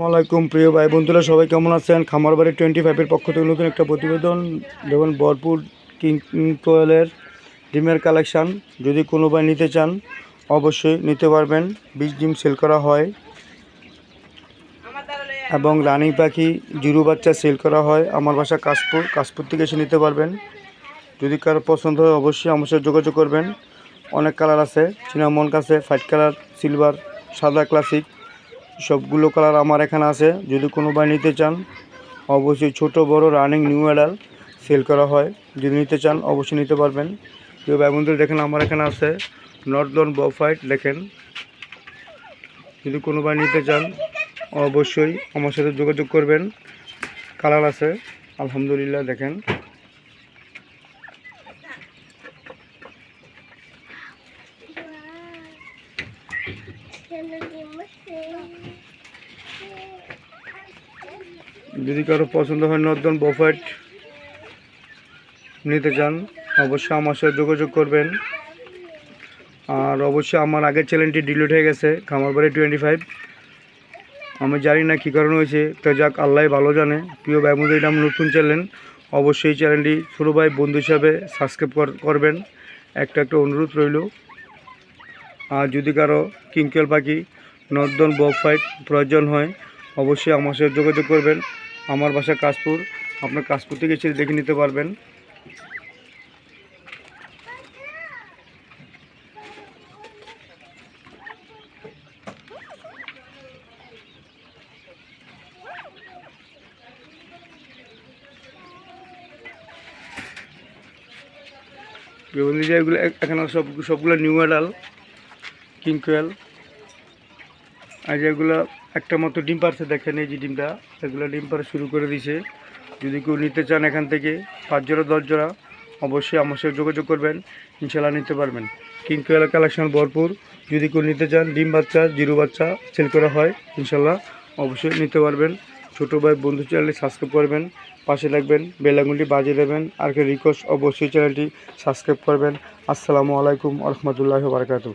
আসসালামাইকুম প্রিয় ভাই বন্ধুরা, সবাই কেমন আছেন? খামার বাড়ি টোয়েন্টি ফাইভের পক্ষ থেকে নতুন একটা প্রতিবেদন, দেখুন বরপুর কিং কোয়েলের ডিমের কালেকশান যদি কোনো ভাই নিতে চান, অবশ্যই নিতে পারবেন। বীজ ডিম সেল করা হয়। এবং রানিং পাখি, জিরু বাচ্চা সেল করা হয়। আমার বাসা কাশপুর কাশপুর থেকে এসে নিতে পারবেন। যদি কারও পছন্দ হয়, অবশ্যই আমার সাথে যোগাযোগ করবেন। অনেক কালার আছে, চিনামন কাছে ফাইট কালার সিলভার সাদা ক্লাসিক সবগুলো কালার আমার এখানে আছে। যদি কোনো নিতে চান, অবশ্যই ছোট, বড় রানিং নিউ অ্যাডাল সেল করা হয়। যদি নিতে চান, অবশ্যই নিতে পারবেন। কেউ ভাই দেখেন আমার এখানে আছে নর্দন বফাইট, দেখেন। যদি কোনো নিতে চান, অবশ্যই আমার সাথে যোগাযোগ করবেন। কালার আছে, আলহামদুলিল্লাহ, দেখেন। যদি কারও পছন্দ হয় নর্দন বফাইট নিতে চান, অবশ্যই আমার সাথে যোগাযোগ করবেন। আর অবশ্যই আমার আগের চ্যানেলটি ডিলিট হয়ে গেছে, খামারবাড়ি টোয়েন্টি ফাইভ আমি জানি না কী কারণ হয়েছে, তো যাক, আল্লাহ ভালো জানে। প্রিয় বন্ধু এটা নতুন চ্যানেল। অবশ্যই চ্যানেলটি ছোটো ভাই বন্ধু হিসাবে সাবস্ক্রাইব করবেন। একটা একটা অনুরোধ রইল। আর যদি কারও কিংকেল পাখি, নর্দন বফাইট প্রয়োজন হয়, অবশ্যই আমার সাথে যোগাযোগ করবেন। আমার বাসা কাশপুর। আপনার কাশপুর থেকে এসে দেখে নিতে পারবেন। এগুলো এখানে সব, সবগুলো নিউ অ্যাডাল কিং কোয়েল। আর যেগুলো একটা মতো ডিম পারছে, দেখেন এই যে ডিমটা, এগুলো ডিম পারা শুরু করে দিছে। যদি কেউ নিতে চান এখান থেকে, পাঁচ জোড়া, দশ জোড়া, অবশ্যই আমার সাথে যোগাযোগ করবেন ইনশাল্লাহ নিতে পারবেন। কিং কোয়েল কালেকশন ভরপুর। যদি কেউ নিতে চান, ডিম বাচ্চা, জিরো বাচ্চা সেল করা হয় ইনশাল্লাহ অবশ্যই নিতে পারবেন। ছোটো ভাই, বন্ধু চ্যানেলটি সাবস্ক্রাইব করবেন, পাশে রাখবেন বেলাগুনটি বাজিয়ে দেবেন, আর কি রিকোয়েস্ট অবশ্যই চ্যানেলটি সাবস্ক্রাইব করবেন। আসসালামু আলাইকুম রহমতুল্লাহ বারকাতু